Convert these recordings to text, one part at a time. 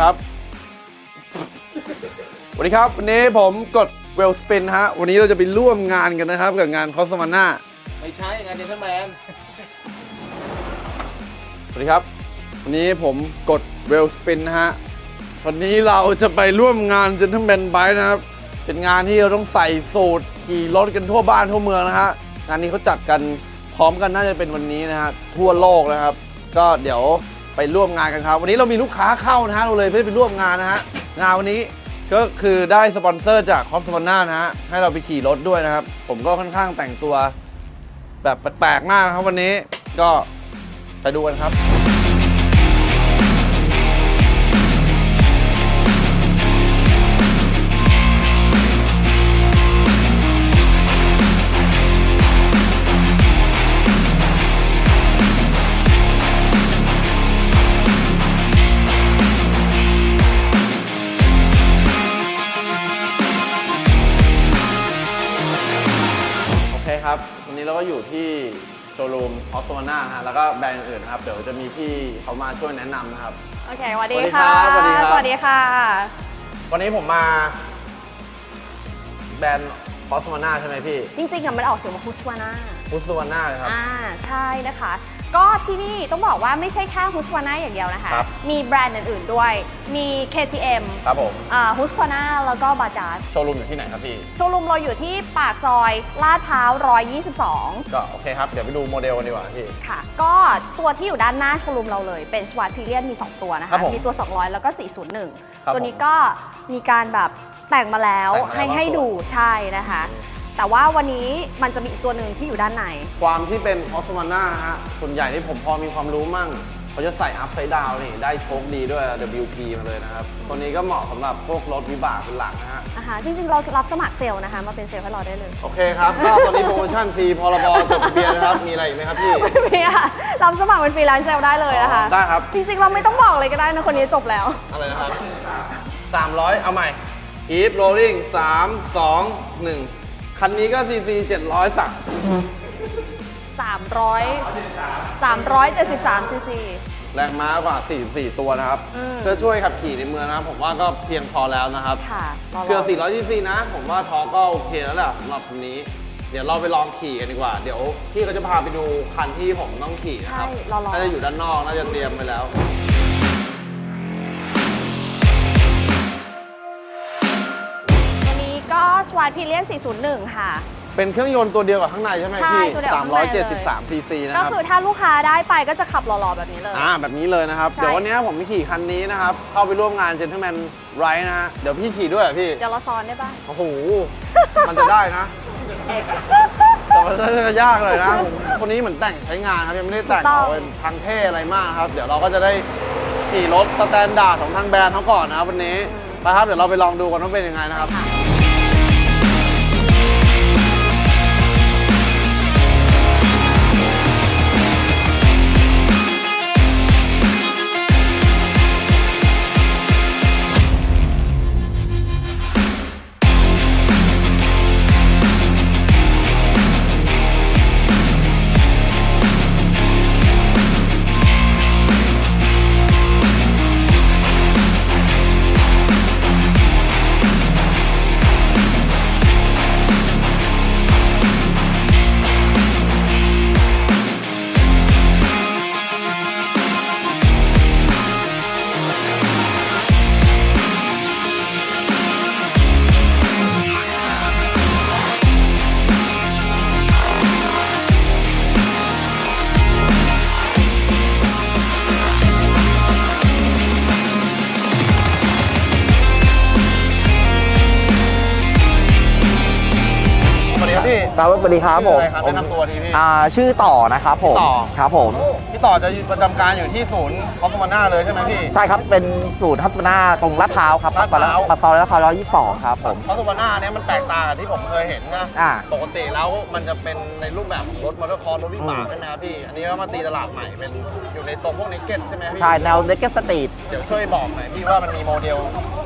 ครับสวัสดีครับวันนี้ผมกดเวลสปินฮะ วันนี้เราจะไปร่วมงานกันนะครับ กับงานคอสมาน่าไม่ใช่งานเจนเทอร์แมนสวัสดีครับ วันนี้ผมกดเวลสปินนะฮะ วันนี้เราจะไปร่วมงาน Gentleman Bike นะครับ เป็นงานที่เราต้องใส่สูตรขี่รถกันทั่วบ้านทั่วเมืองนะฮะ งานนี้เขาจัดกันพร้อมกันน่าจะเป็นวันนี้นะฮะทั่วโลกนะครับ ก็เดี๋ยว ไปร่วมงานกันครับ วันนี้เรามีลูกค้าเข้านะฮะเราเลยไม่ได้ไปร่วมงานนะฮะงานวันนี้ก็คือได้สปอนเซอร์จากคอมสมนานะฮะให้เราไปขี่รถด้วยนะครับ ผมก็ค่อนข้างแต่งตัว แบบแปลกๆมากนะครับวันนี้ก็ไปดูกันครับ โชว์รูมออฟโตนาฮะแล้วก็แบรนด์อื่นๆนะครับ เดี๋ยวจะมีพี่เขามาช่วยแนะนำนะครับ โอเคสวัสดีสวัสดีครัค่ะบสวัสดีครับ สวัสดีค่ะ วันนี้ผมมา แบรนด์ออฟโตนาใช่ไหมพี่จริงๆอะมันออกเสียงว่าฮุสวาน่าพุสวาน่าเลยครับ อ่าใช่นะคะ ก็ที่นี่ต้องบอกว่าไม่ใช่แค่ฮุสวาน่าอย่างเดียวนะคะ ครับ มีแบรนด์อื่นๆด้วย มี KTM ครับผมอ่าฮุสวาน่าแล้วก็บาจาโชว์รูมอยู่ที่ไหนครับพี่ โชว์รูมเราอยู่ที่ปากซอยลาดพร้าว 122 ก็โอเคครับ เดี๋ยวไปดูโมเดลกันดีกว่าพี่ ค่ะ ก็ตัวที่อยู่ด้านหน้าโชว์รูมเราเลย เป็นสว a ตพีเรียนมี 2 ตัวนะครัคะ บผมมีตัว 200 แล้วก็ ครับ401 ตัวนี้ก็มีการแบบแต่งมาแล้วแต่งมาแล้วให้ให้บางส่วนดูใช่นะคะ แต่ว่าวันนี้มันจะมีอีกตัวหนึ่งที่อยู่ด้านใน ความที่เป็นออสมาน่านะฮะส่วนใหญ่ที่ผมพอมีความรู้มั่งเขาจะใส่อัพไซด์ดาวนี่ได้โชคดีด้วย WP มาเลยนะครับ ตัวนี้ก็เหมาะสำหรับพวกรถวิบากเป็นหลักนะฮะอ่าฮะจริงๆ เรารับสมัครเซลล์นะคะ มาเป็นเซลล์ให้เราได้เลย โอเคครับ ก็ตอนนี้โปรโมชั่นฟรีพรบจดทะเบียนนะครับ มีอะไรอีกไหมครับพี่พี่อะรับสมัครเป็นฟรีแลนซ์เซลล์ได้เลยนะคะได้ครับ จริงๆ เราไม่ต้องบอกเลยก็ได้นะ คนนี้จบแล้ว อะไรนะครับ 300 เอาใหม่ keep rolling 3 2 1 คันนี้ก็ cc 700สัก300 373ซีซี แรงม้ากว่า 44 ตัวนะครับ อืม เพื่อช่วยขับขี่ในเมืองนะครับ ผมว่าก็เพียงพอแล้วนะครับ ค่ะรอเกือบ 400 cc นะ ผมว่าทอก็โอเคแล้วแหละสำหรับคันนี้ เดี๋ยวเราไปลองขี่กันดีกว่า เดี๋ยวพี่เขาจะพาไปดูคันที่ผมต้องขี่นะคใช่รับรอรอ น่าจะอยู่ด้านนอก น่าจะเตรียมไปแล้วตัว ก็สว a ตพีเรียน401 ค่ะ เป็นเครื่องยนต์ตัวเดียวกับข้างในใช่ไหมใช่พี่ตัวเดียวกับข้างในเลย 373 cc นะก็ครับ คือถ้าลูกค้าได้ไปก็จะขับหล่อๆแบบนี้เลย อ่าแบบนี้เลยนะครับ ใช่ เดี๋ยววันนี้ผมไปขี่คันนี้นะครับ เข้าไปร่วมงาน Gentleman Ride นะฮะ เดี๋ยวพี่ขี่ด้วยเหรอพี่ เดี๋ยวเราซ้อนได้ป่ะ โอ้โห มันจะได้นะ แต่มันจะยากเลยนะผมคนนี้เหมือนแต่งใช้งานครับ ยังไม่ได้แต่งถูกต้อง เอาเป็นทางเท่อะไรมากครับ เดี๋ยวเราก็จะได้ขี่รถสแตนดาร์ดของทางแบรนด์เขาก่อนนะครับวันนี้ไปครับ เดี๋ยวเราไปลองดูกันว่าเป็นยังไงนะครับ ค่ะ ครับพี่ครับสวัสดีครับผมชื่ออะไรครับแนะนำตัวทีพี่ อ่าชื่อต่อนะครับผม ต่อ ครับผม พี่ต่อจะประจำการอยู่ที่ศูนย์คอมมาน่าเลยใช่ไหมพี่ ใช่ครับ เป็นศูนย์ทัศนาตรงลาดพร้าวครับลาดพร้าว ปากซอยลาดพร้าวร้อยยี่สิบสองครับผม คอมมาน่าเนี่ยมันแตกต่างกับที่ผมเคยเห็นนะ อ่า ปกติแล้วมันจะเป็นในรูปแบบของรถมอเตอร์คอร์รถวิบากอืมใช่ไหมครับพี่ อันนี้ก็มาตีตลาดใหม่เป็นอยู่ในตรงพวกเนกเก็ตใช่ไหมพี่ ใช่แนวเ e กเก็ตสตรีท เดี๋ยวช่วยบอกหน่อยพี่ว่ามันมีโมเดล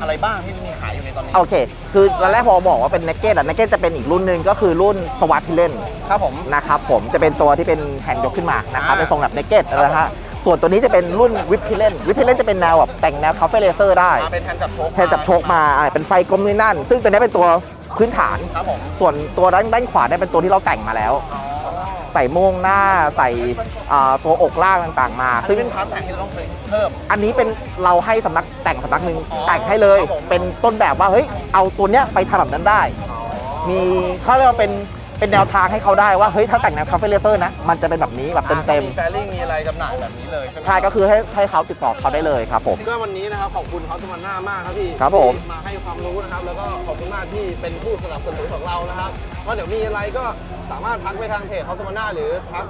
อะไรบ้างที่มีขายอยู่ในตอนนี้ โอเค คือตอนแรกพอบอกว่าเป็นเ e กเก็ตอะเ e กเก็ตจะเป็นอีกรุ่นหนึ่งก็คือรุ่นสวัสดิ์ที่เล่นครับผมนะครับผมจะเป็นตัวที่เป็นแผ่นยกขึ้นมานะครับอ่าเป็นทรงแบบเ e กเก็ตครับนะฮะส่วนตัวนี้จะเป็นรุ่นวิปพิเลนวิปพิเลนจะเป็นแนวแบบแต่งแนวคาเฟ่เลเซอร์ได้เป็นแทนจับโชคแทนจับโชคมาอ่าเป็นไฟกลมนี่นั่น ซึ่งตัวนี้เป็นตัวพื้นฐานครับผมส่วนตัวด้านด้านขวาเนี่ยเป็นตัวที่เราแต่งมาแล้ว ใส่โม่งหน้าใส่อ่าตัวอกล่างต่างๆ มา ซึ่ซึ่งงเป็นพาร์ทแต่งที่เราต้องเพิ่มอันนี้เป็นเราให้สำนักแต่งสำนักหนึ่งอ๋อแต่งให้เลยครับผมเป็นต้นแบบว่าเฮ้ยเอาตัวเนี้ยไปทำแบบนั้นได้ มีเขาเรียกว่าเป็น เป็นแนวทางให้เขาได้ว่าเฮ้ยถ้าแต่งแนวคาเฟ่เลเซอร์นะมันจะเป็นแบบนี้แบบเต็มมีแฟริ่งมีอะไรจำหน่ายแบบนี้เลยใช่ไหมๆใช่ก็คือให้ให้เขาติดต่อเขาได้เลยครับผม ก็วันนี้นะครับขอบคุณเขาสมันหน้ามากครับพี่ครับผม ที่มาให้ความรู้นะครับ แล้วก็ขอบคุณมากที่เป็นผู้สนับสนุนของเรานะครับว่าเดี๋ยวมีอะไรก็สามารถทักไปทางเพจเขาสมันหน้าหรือทัก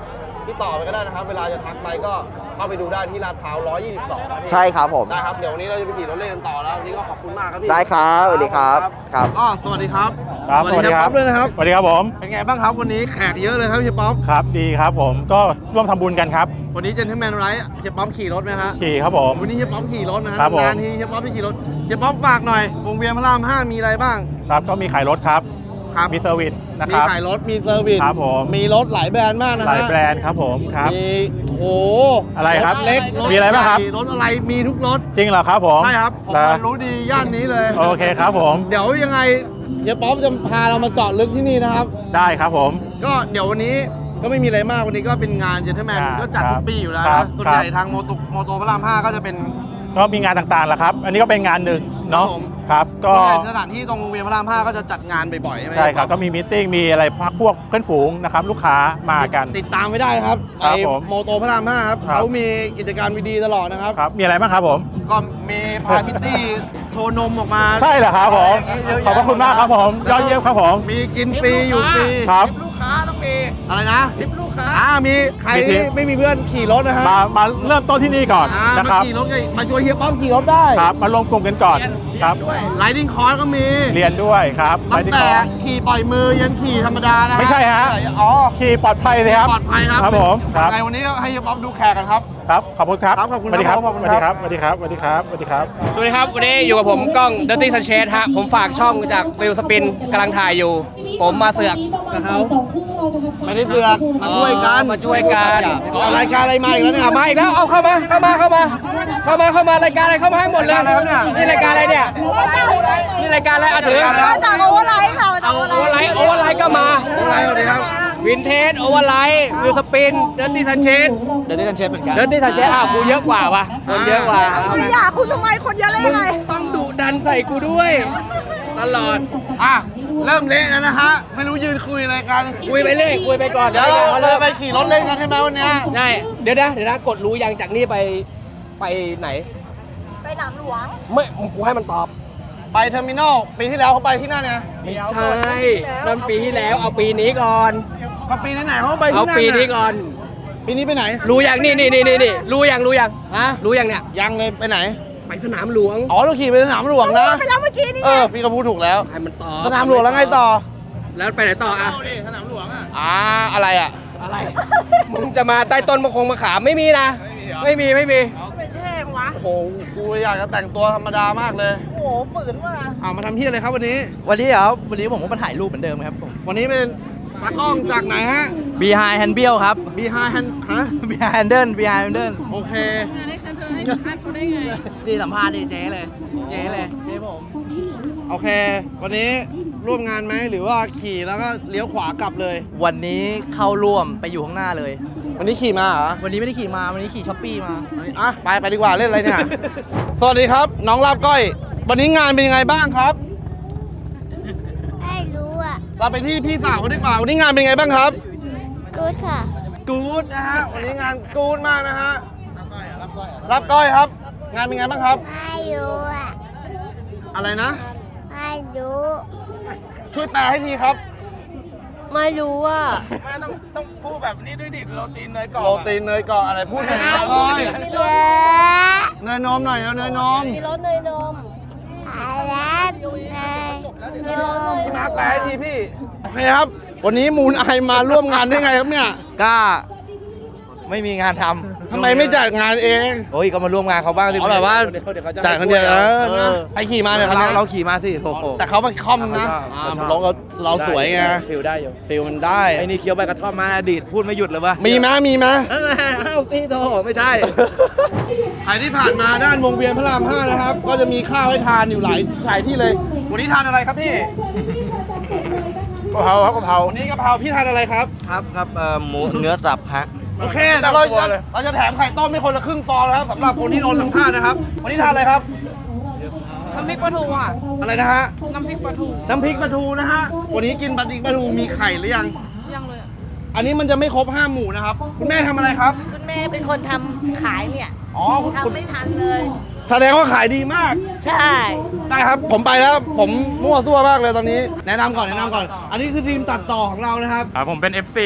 พี่ต่อไปก็ได้นะครับ เวลาจะทักไปก็เข้าไปดูได้ที่ลาดพร้าว122ครับพี่ใช่ครับผม ได้ครับ เดี๋ยววันนี้เราจะไปขี่รถเล่นกันต่อแล้ววันนี้ก็ขอบคุณมากครับพี่ได้ครับสวัสดีครับครับก็สวัสดีครับครับสวัสดีครับด้วยนะครับ สวัสดีครับผม เป็นไงบ้างครับวันนี้แขกเยอะเลยครับเฮียป๊อป ครับ ดีครับผม ก็ร่วมทำบุญกันครับ วันนี้เจนท l แมนไรท์เฮียป๊อปขี่รถไหมฮะ ขี่ครับผม วันนี้เฮียป๊อปขี่รถนะฮะครับผม นานทีเฮียป๊อปที่ขี่รถเฮียป๊อปฝากหน่อย วงเวียนพระราม5มีอะไรบ้าง ครับ ก็มีขายรถครับ ครับมีเซอร์วิสนะมีครับ ขายรถ มีเซอร์วิส ครับผม มีรถหลายแบรนด์มากนะหลายฮะแบรนด์ครับผมครับ มีโอ้โหอะไรครับถเล็กถมีอะไรบ้างครับ ใหญ่รถอะไร มีทุกรถ จริงเหรอครับผมใช่ครับ ผมนะรู้ดีย่านนี้เลย โอเคครับผมเดี๋ยวยังไงเฮียป๊อปจะพาเรามาเจาะลึกที่นี่นะครับ ได้ครับผม ก็เดี๋ยววันนี้ก็ไม่มีอะไรมากวันนี้ก็เป็นงานเจนท l แมนครับก็จัดทุกปีอยู่แล้วครันะบส่วนใหญ่ทางโมโตโมโตพระราม 5 ก็จะเป็น ก็มีงานต่างๆแหละครับ อันนี้ก็เป็นงานหนึ่งเนาะครับผมครับก็ส่วนใหญ่สถานที่ตรงวงเวียนพระราม5ก็จะจัดงานบ่อยๆใช่ไหมใช่ครับก็มีมิทติ้งมีอะไรพักพวกเพื่อนฝูงนะครับลูกค้ามากัน ติดตามไม่ได้นะครับครับไอ้ผมโมโตพระราม5ครับครับ เขามีกิจการดีๆตลอดนะครับ ครับมีอะไรบ้างครับผม ก็มีพาพิตตี้โชว์นมออกมา ใช่เหรอครับผมเยอะแยะขอบพระคุณมากครับผม ยอดเยี่ยมครับผม มีกินฟรีอยู่ฟรี ครับ ลูก ค้าต้องมีอะไรนะทิปลูกค้า อ่ามีใครมีทิที่ปไม่มีเพื่อนขี่รถนะฮะมามาเริ่มต้นที่นี่ก่อนอ่านะมาครับขี่รถกันมาชวนเฮียป้อมขี่รถได้ครับมารวมกลุ่มกันก่อนครับไ i ดิ้งคอร์สก็มีเรียนด้วยครับตั้งไปที่แต่กองขี่ปล่อยมือยันขี่ธรรมดานะฮะไม่ใช่ฮะ อ๋อขี่ปลอดภัยเลยครับปลอดภัยครับครับผมครับ ยังไงวันนี้ให้เฮียป้อมดูแขกกันครับ ครับ ขอบคุณครับครับขอบคุณสวัสดีครับครับขอบคุณ สวัสดีคครัรับบสวัสดีครับสวัสดีครับสวัสดีครับ สวัสดีครับ วันนี้อยู่กับผมกล้อง Dirty Sanchez ฮะ ผมฝากช่องจากวิวสปินกำลังถ่ายอยู่ ผมมาเสือกกับเขาไม่ได้เสือกมาช่วยกันมาช่วยกันเอารายการอะไรมาอีกแล้วเนี่ยเอามาอีกแล้วเอาเข้ามาเข้ามาเข้ามา เข้ามาเข้ามารายการอะไรเข้ามาให้หมดเลยรายการอะไรครับเนี่ยนี่รายการอะไรเนี่ยนี่รายการอะไรอะถือรายการอะไรครับจากโอเวอร์ไลท์ค่ะมาจากเอาโอเวอร์ไลท์โอเวอร์ไลท์ก็มาอะไรสวัสดีครับวินเทจโอเวอร์ไลท์วิวสปินเดอร์ตี้ซันเชสเดี๋ยวที่กันเชฟเหมือนกันเดอร์ตี้ซันเชสอ้าวกูเยอะกว่าวะคนเยอะกว่าคุณอยากคุณทำไมคนเยอะเลยมึยังงไงต้องดุดันใส่กูด้วย ตลอดอะ เริ่มเละแล้วนะฮะ ไม่รู้ยืนคุยอะไรกัน คุยไปเรื่อยคุยไปก่อนเดี๋ยวเราเขาเลเริ่ยมไปขี่รถเล่นกันใช่ไหมวันเนี้ยใช่เดี๋ยวนะเดี๋ยวนะกดรู้ยังจากนี่ไปไปไหน ไปหลังหลวง ไม่กูให้มันตอบ ไปเทอร์มินอลปีที่แล้วเขาไปที่นั่นเนี่ยไม่ใช่นั่นปีที่แล้วเอาปีนี้ก่อน ก็ปีไหนๆเขาไปเอาที่นั่นปีนี้น่ะก่อน ปีนี้ไปไหน รู้ยังนี่นี่นี่นี่นี่รู้ยังรู้ยังฮะรู้ยังเนี่ยยังเลยไปไหน ไปสนามหลวงอ๋อเราขี่ไปสนามหลวงนะ ไปแล้วเมื่อกี้นี่เออพี่ก็พูดถูกแล้วให้มันตอบสนามหลวงแล้วไงต่อ แล้วไปไหนต่ออะ อ่าอะไรอะ อะไร มึงจะมาใต้ต้นมะคงมะขามไม่มีนะ ไม่มีไม่มีเป็นเท่วะ โอ้โหกูอยากจะแต่งตัวธรรมดามากเลย โอ้โหฝืนมาอ่ามาทำที่อะไรครับวันนี้ วันนี้เหรอวันนี้ผมก็มาถ่ายรูปเหมือนเดิมครับผม วันนี้เป็น ตากล้องจากไหนฮะ Behind Hand เบี้ยวครับ Behind Hand ฮะ Behind Handle Behind Handle โอเคดีสัมภาษณ์ดีเจ๊เลย เจ๊เลย เจ๊ผม โอเค วันนี้ร่วมงานไหมหรือว่าขี่แล้วก็เลี้ยวขวากลับเลย วันนี้เข้าร่วมไปอยู่ข้างหน้าเลย วันนี้ขี่มาเหรอ วันนี้ไม่ได้ขี่มา วันนี้ขี่ช้อปปี้มา อะ ไปไปดีกว่าเล่นอะไรเนี่ย สวัสดีครับ น้องลาบก้อย วันนี้งานเป็นยังไงบ้างครับไม่รู้อะ เราไปที่พี่สาวเขาดีกว่าวันนี้งานเป็นยังไงบ้างครับ กูดค่ะ กู๊ดนะฮะวันนี้งานกู๊ดมากนะฮะรับก้อยครับ งานเป็นไงบ้างครับ ไม่รู้อะอะไรนะ ไม่รู้ ช่วยแปลให้ทีครับ ไม่รู้อะโรตีนเนยเกาะอะไรพูดหน่อยนะก้อยเยอะเนยนมหน่อยนะเนยนมมีรถเนยนม อะไรเลยมีรถเนยพี่มาร์คแปลให้ทีพี่ โอเคครับ วันนี้มูลไอมาร่วมงานได้ไงครับเนี่ย ก็ไม่มีงานท ทำไมไม่จัดงานเอง โอ้ยก็มาร่วมงานเขาบ้างดิอ๋อแบบว่า จัดคนเดียวเออเออใครขี่มาเนี่ยคันเรานี้เราขี่มาสิโถโถ แต่เขามาคอมนะเขาชอบอ่าเขาชอบ เราเราเราสวยไงฟิลได้อยู่ฟิลมันได้ ไอ้นี่เคี้ยวใบกระท่อมมาอดีตพูดไม่หยุดเลยวะมีไหมมีไหมเอ้าเอ้าสิโถไม่ใช่ ใครที่ผ่านมาด้านวงเวียนพระราม5นะครับ ก็จะมีข้าวให้ทานอยู่หลายหลายที่เลย วันนี้ทานอะไรครับพี่ กะเพราครับกะเพราวันนี้กะเพราพี่ทานอะไรครับ ครับครับเอ่อหมูเนื้อสับฮะ โอเคแต่เราจะเราจะแถมไข่ต้มให้คนละครึ่งฟองนะครับสำหรับคนที่โดนสัมภาษณ์นะครับ วันนี้ทานอะไรครับ น้ำพริกปลาทูอะ อะไรนะฮะ น้ำพริกปลาทู น้ำพริกปลาทูนะฮะ วันนี้กินปลาดิกปลาทูมีไข่หรือยัง ยังเลย อันนี้มันจะไม่ครบห้าหมู่นะครับ คุณแม่ทำอะไรครับ คุณแม่เป็นคนทำขายเนี่ยอ๋อคุณคุณทำไม่ทันเลย แสดงว่าขายดีมาก ใช่ ได้ครับ ผมไปแล้ว ผมมั่วตัวมากเลยตอนนี้ แนะนำก่อนแนะนำก่อน อันนี้คือทีมตัดต่อของเรานะครับอ่าผมเป็น FC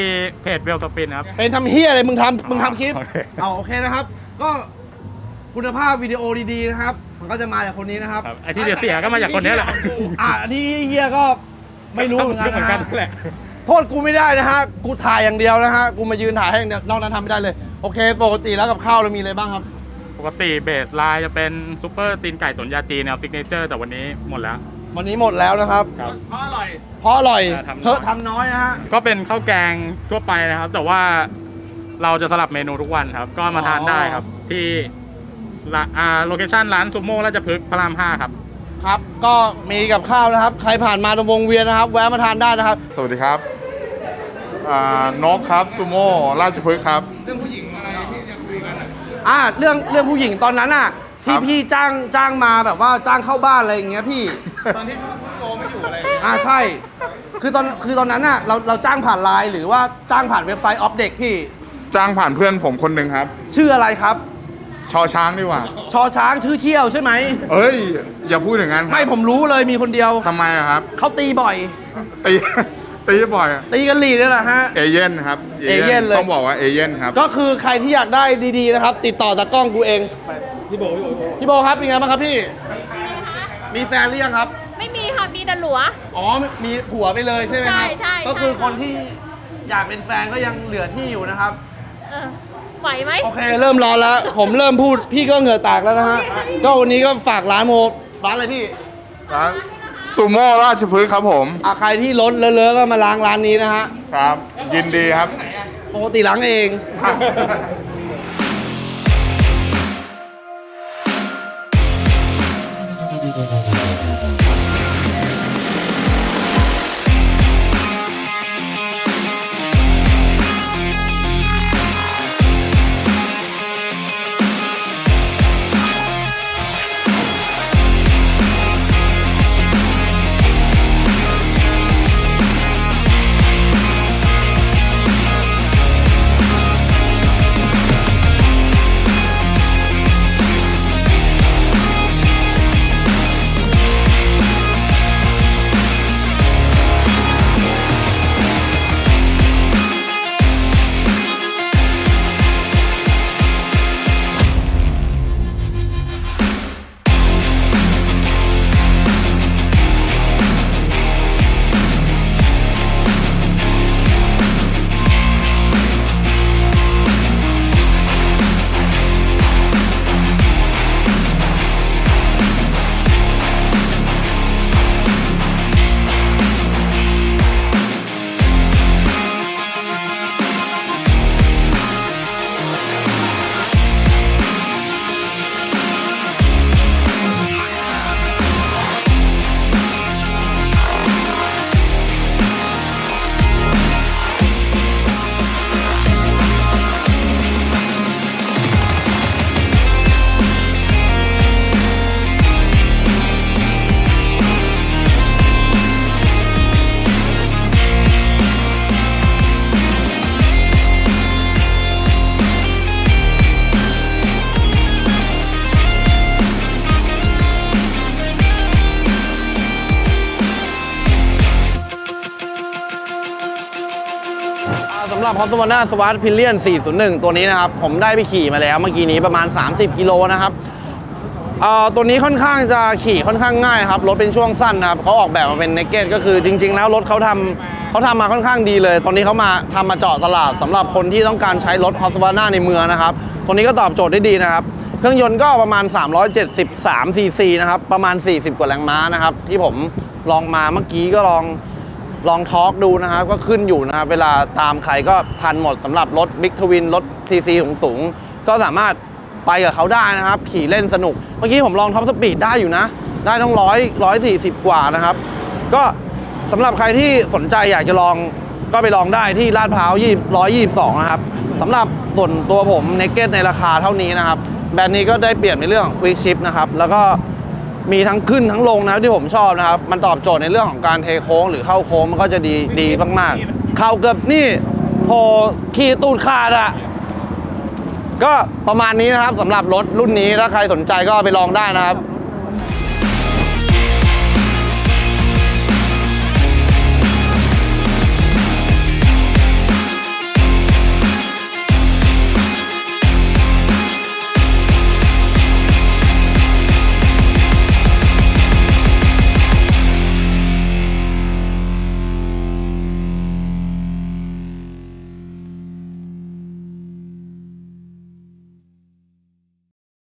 เพจเวลสปินครับ เป็นทำเฮียอะไรมึงทำมึงทำคลิปโอเค เอาโอเคนะครับ ก็คุณภาพวิดีโอดีๆนะครับ มันก็จะมาจากคนนี้นะครับครับไอ้ที่เสียๆก็มาจากคนนี้แหละอะอันนี้เฮียก็ไม่รู้เหมือนกันเหมือนนะกันฮะนั่นแหละ โทษกูไม่ได้นะฮะ กูถ่ายอย่างเดียวนะฮะ กูมายืนถ่ายให้อย่างเดียวนอกนั้นทำไม่ได้เลย โอเค ปกติแล้วกับข้าวเรามีอะไรบ้างครับ ปกติเบสไลน์จะเป็นซูเปอร์ตีนไก่ตุ๋นยาจีนแนวซิกเนเจอร์แต่วันนี้หมดแล้ว วันนี้หมดแล้วนะครับ ครับ เพราะอร่อย เพราะอร่อยอ่าทำน้อยเฮ้ยทำน้อยนะฮะ ก็เป็นข้าวแกงทั่วไปนะครับ แต่ว่าเราจะสลับเมนูทุกวันครับ ก็มาทานได้ครับ ที่ละอ่าโลเคชั่นร้านซูโม่ราชพฤกษ์พระรามห้าครับ ครับ ก็มีกับข้าวนะครับ ใครผ่านมาตรงวงเวียนนะครับ แวะมาทานได้นะครับ สวัสดีครับอ่านกครับซูโม่ราชพฤกษ์ครับ อ่าเรื่องเรื่องผู้หญิงตอนนั้นอะครัที่บพี่จ้างจ้างมาแบบว่าจ้างเข้าบ้านอะไรอย่างเงี้ยพี่ ตอนที่โจไม่อยู่อะไรอ่าใช่ คือตอนคือตอนนั้นอะเราเราจ้างผ่านไลน์หรือว่าจ้างผ่านเว็บไซต์ออฟเด็กพี่ จ้างผ่านเพื่อนผมคนหนึ่งครับ ชื่ออะไรครับ ชอช้างดีกว่า ชอช้างชื่อเชี่ยวใช่ไหมเอ้ย อย่าพูดอย่างนั้นครับไม่ผมรู้เลยมีคนเดียวทำไมอะครับ เขาตีบ่อยตี ตีบ่อยอะตีกันหลีนี่แหละฮะ เอเย่นครับเอเย่นเลย ต้องบอกว่าเอเย่นครับ ก็คือใครที่อยากได้ดีๆนะครับ ติดต่อตากล้องกูเองพี่โบพี่โบครับเป็นไงบ้างครับพี่ มีแฟนหรือยังครับ ไม่มีค่ะ มีแต่หลัว อ๋อ มีผัวไปเลยใช่ไหมครับ ใช่ใช่ก็คือใช่คนที่อยากเป็นแฟนก็ยังเหลือที่อยู่นะครับ เออไหวไหม โอเคเริ่มร้อนแล้ว ผมเริ่มพูดพี่ก็เหงื่อแตกแล้วนะฮะ ก็วันนี้ก็ฝากร้านโมร้านอะไรพี่ ร้าน ซูโม่ราชพฤกษ์ครับผมอะใครที่รถเลอะๆก็มาล้างร้านนี้นะฮะ ครับ ยินดีครับ ปกติล้างเอง อ่าสำหรับ h o t s w a n a Smart Pillion 401 ตัวนี้นะครับ ผมได้ไปขี่มาแล้วเมื่อกี้นี้ประมาณ 30 กิโลนะครับตัวนี้ค่อนข้างจะขี่ค่อนข้างง่ายครับรถเป็นช่วงสั้นนะครับเขาออกแบบมาเป็น naked ก็คือจริง ๆ แล้วรถเขาทำเขาทำมาค่อนข้างดีเลย ตอนนี้เขามาทำมาเจาะตลาดสำหรับคนที่ต้องการใช้รถ h o t s w a n a ในเมืองนะครับ ตัวนี้ก็ตอบโจทย์ได้ดีนะครับ เครื่องยนต์ก็ประมาณ 373ซีซีนะครับ ประมาณ 40 กว่าแรงม้านะครับ ที่ผมลองมาเมื่อกี้ก็ลอง ลองทอล์กดูนะครับ ก็ขึ้นอยู่นะครับ เวลาตามใครก็ทันหมดสำหรับรถบิ๊กทวินรถซีซีสูงๆก็สามารถไปกับเขาได้นะครับ ขี่เล่นสนุก เมื่อกี้ผมลองท็อปสปีดได้อยู่นะ ได้ต้องร้อยร้อยสี่สิบกว่านะครับ ก็สำหรับใครที่สนใจอยากจะลองก็ไปลองได้ที่ลาดพร้าวยี่122นะครับสำหรับส่วนตัวผมเนเก็ตในราคาเท่านี้นะครับ แบรนด์นี้ก็ได้เปลี่ยนในเรื่องของ Quick Shift นะครับแล้วก็ มีทั้งขึ้นทั้งลงนะครับที่ผมชอบนะครับ มันตอบโจทย์ในเรื่องของการเทโค้งหรือเข้าโค้งมันก็จะดีดีมากๆ เข้าเกือบนี่โหขี่ตูดขาดอะก็ประมาณนี้นะครับสำหรับรถรุ่นนี้ถ้าใครสนใจก็ไปลองได้นะครับ